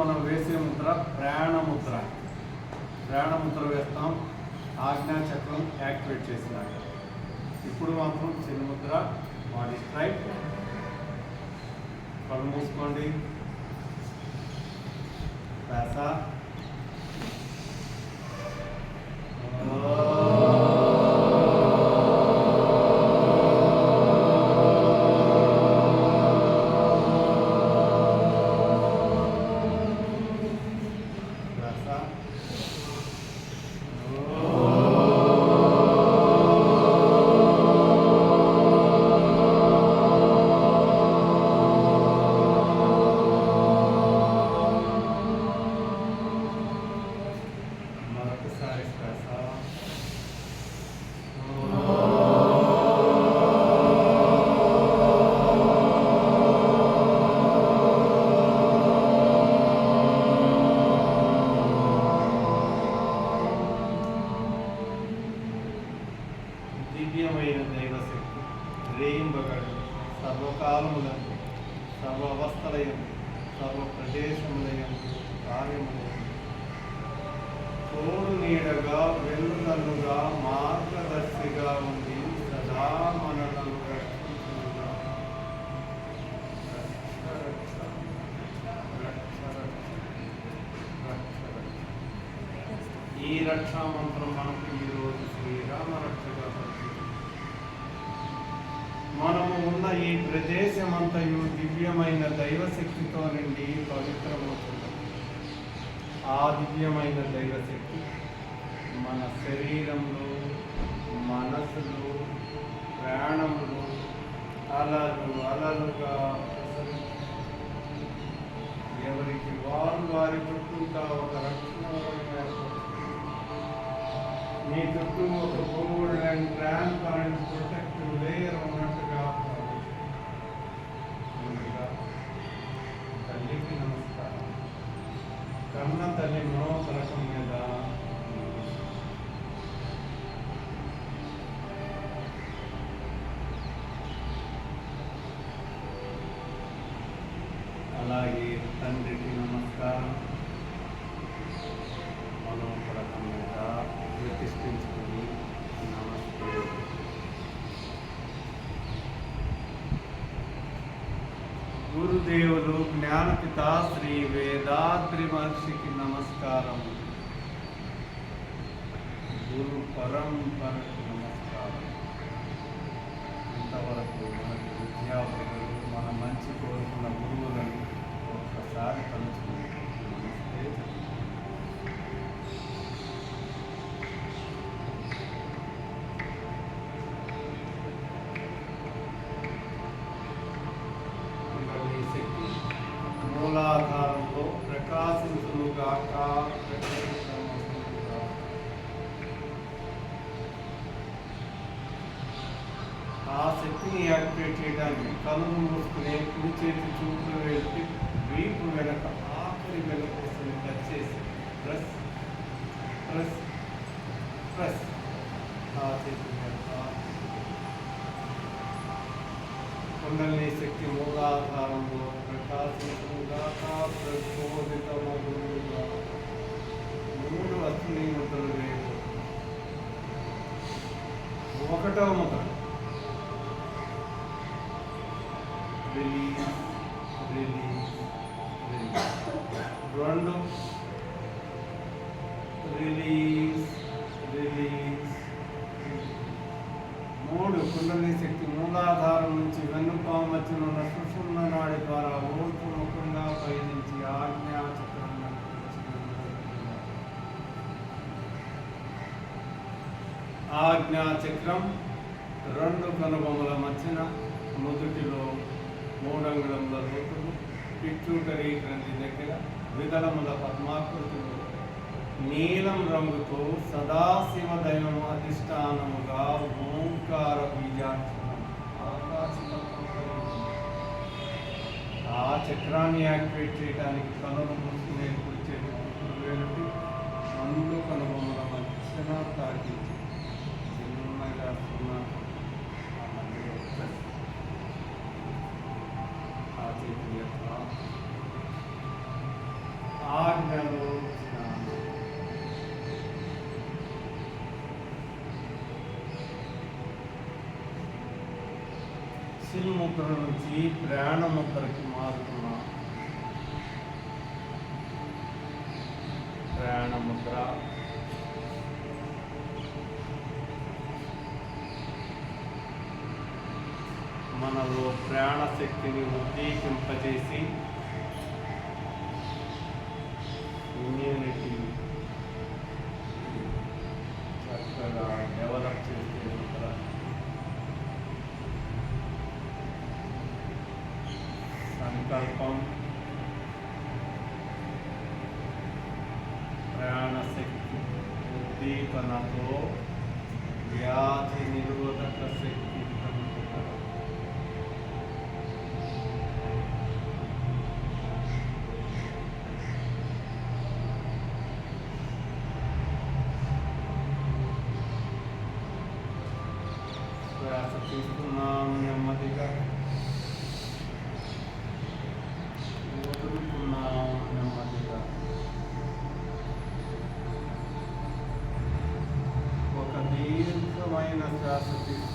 మనం వేసే ముద్ర ప్రయాణముద్ర ప్రయాణముద్ర వేస్తాం. ఆజ్ఞా చక్రం యాక్టివేట్ చేసినాక. ఇప్పుడు మాత్రం చిన్న ముద్ర బాడీ స్ట్రైక్ కళ్ళు మూసుకోండి. శ్వాస రక్ష. ఈ రక్షా మంత్రం మనకు ఈరోజు శ్రీరామ రక్షగా మనము ఉన్న ఈ ప్రదేశమంతయు దివ్యమైన దైవశక్తితో నుండి పవిత్రమవుతుంది. ఆ దివ్యమైన దైవశక్తి మన శరీరంలో మనసులో ప్రాణంలో అలలు అలలుగా ఎవరికి వారు వారి చుట్టూ ఒక రక్షణ నీ మీ చుట్టూ ఒక gold and transparent protective layer ఉన్నట్టుగా భావించండి. తల్లికి నమస్కారం కన్న తల్లి మనోఫలకం మీద అలాగే తండ్రికి నమస్కారం గురుదేవులు జ్ఞానపిత శ్రీ వేదాద్రి మహర్షికి నమస్కారం. గురు పరంపరకు నమస్కారం. ఇంతవరకు మనకి విద్యార్థులు మన మంచి కోరుకున్న గురువులను ఒక్కసారి కలుసుకుని శక్తిని యాక్టివేట్ చేయడానికి కనులు మూసుకుని కుడి చేతి చూపులు వెళ్ళి వీపు వెనక ఆఖరి వెనక వస్తుంది టచ్ చేసి ప్రెస్ ప్రెస్ ప్రెస్ ఆ చేతి వెనక కుండలిని శక్తి మూలాధారంలో ప్రకాశించుగాక ప్రచోదితమగునుగా మూడు అశ్విని ముద్రలు వేయు ఒకటో ముద్ర. రిలీజ్ రిలీజ్ రిలీజ్ రెండు రిలీజ్ రిలీజ్ మూడు కుండలి శక్తి మూలాధారం నుంచి వెన్నుపాము మధ్యన ఉన్న సుషుమ్న నాడి ద్వారా ఊర్ధ్వముఖంగా పయనించి ఆజ్ఞా చక్రంగా ఆజ్ఞా చక్రం రెండు కనుబొమ్మల మధ్యన మొదటిలో మూడంగుళముల లోతులు పిట్యూటరీ గ్రంథి దగ్గర విదలముల పద్మాకృతులు. నీలం రంగుతో సదాశివ దైవం అధిష్టానముగా ఓంకార బీజాక్షరం. ఆ చక్రాన్ని యాక్టివేట్ చేయడానికి కనులు మూసుకునే కూర్చేది వేలుటి మందు కనుబొమ్మల మధ్యన తాకి చిన్నగా సున్నా ఆ మధ్యలో ప్లస్. ఆ చేతి యొక్క చిల్ ముద్ర నుంచి ప్రాణ ముద్రకి మారుతున్నా. ప్రయాణ ముద్ర మనలో ప్రాణశక్తిని ఉద్దీపింపజేసి ఇమ్యూనిటీ దీర్ఘమైన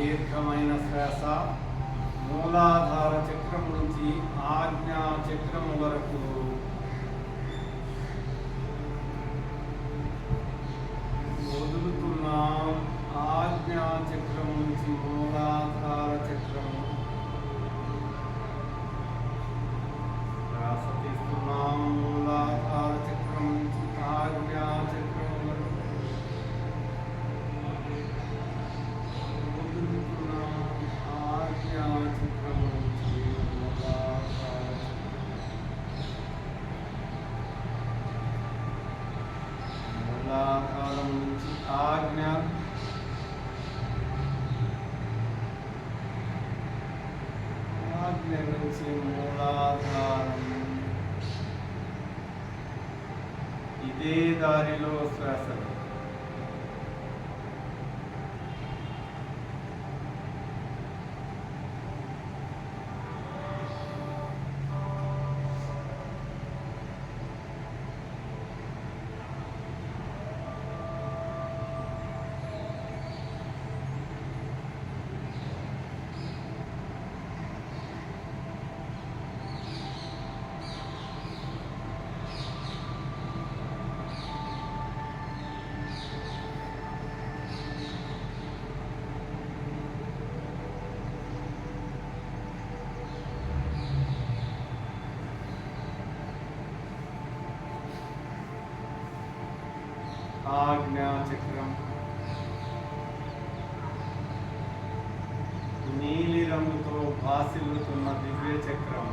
దీర్ఘమైన శ్వాస మూలాధార చక్రం నుంచి ఆజ్ఞా చక్రం వరకు నుంచి మూలాధారం ఇదే దారిలో శ్వాసలు. ఆజ్ఞాచక్రం నీలి రంగుతో భాసిల్లుతున్న దివ్య చక్రం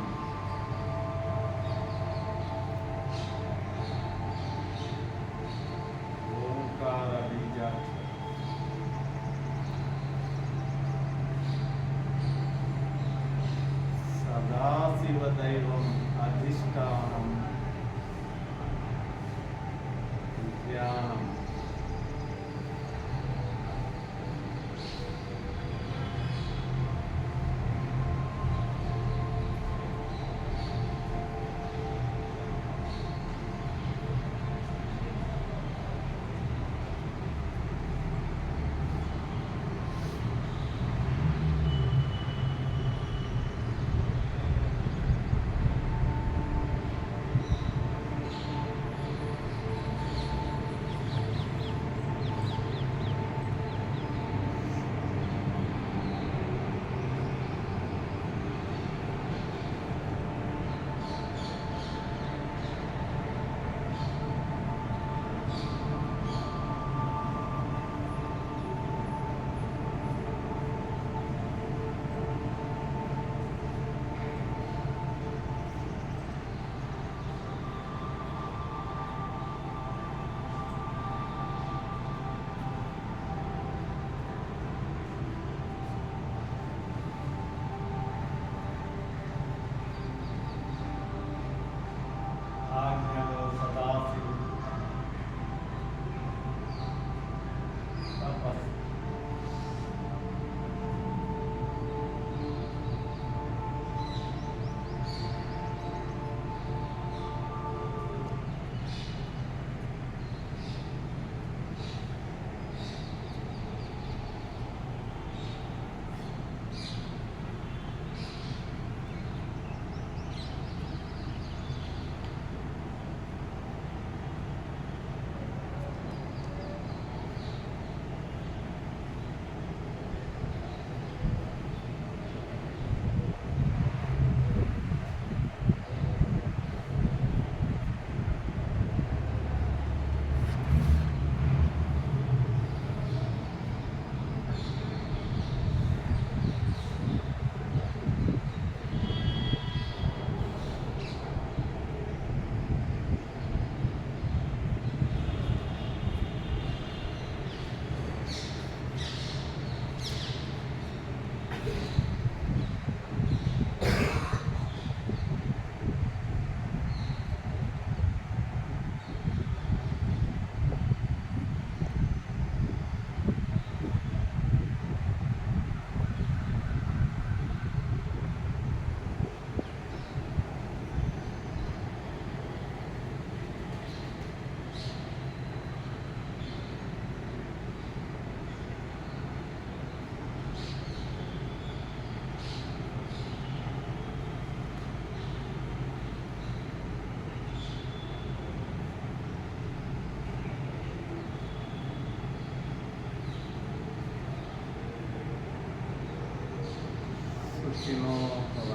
సుఖినో భవ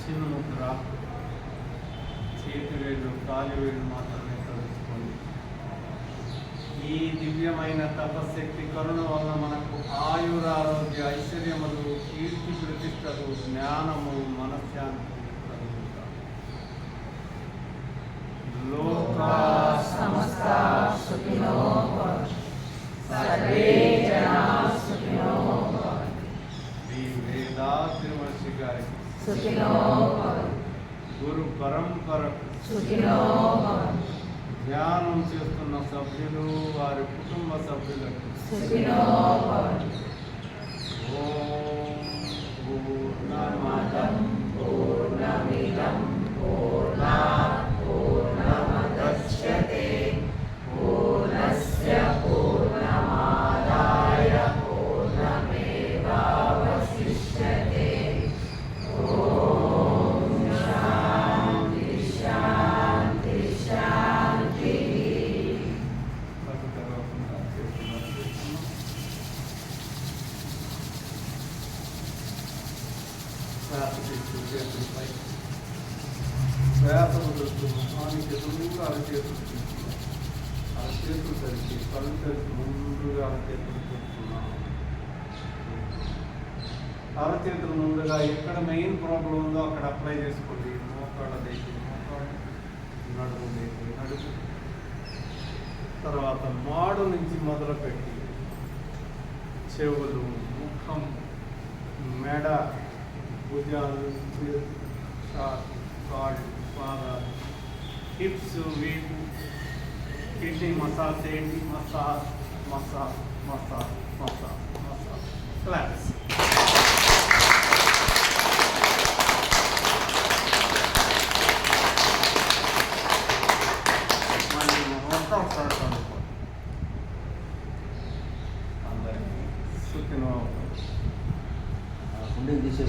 చిన్న ముద్ర చేతి వేళ్ళు కాలి వేళ్ళు మాత్రమే తలుచుకోండి ఈ దివ్యమైన తపశక్తి కరుణ వల్ల మనకు ఆయురారోగ్య ఐశ్వర్యములు కీర్తి ప్రతిష్టలు జ్ఞానము మనశ్శాంతి కలుగుతాయి. లోకా సమస్తా సుఖినో. సర్వే గురు పరంపరకు. ధ్యానం చేస్తున్న సభ్యులు వారి కుటుంబ సభ్యులకు. ఓం పూర్ణమదం పూర్ణమదం పూర్ణమిదం ముందు అరచేతులు తీసుకున్నాం. అరచేతులు తెరిచి కళ్ళు తెరిచి ముందుగా అరచేతులు తీసుకున్నాం అరచేతులు ముందుగా ఎక్కడ మెయిన్ ప్రాబ్లం ఉందో అక్కడ అప్లై చేసుకోండి మోకాళ్ళ దగ్గర మోకాళ్ళు నడుము దగ్గర నడుము తర్వాత మాడు నుంచి మొదలుపెట్టి చెవులు ముఖం మెడ భుజాలు చేతులు hips with kidney massage, head massage, massage, massage, massage, massage. Claps.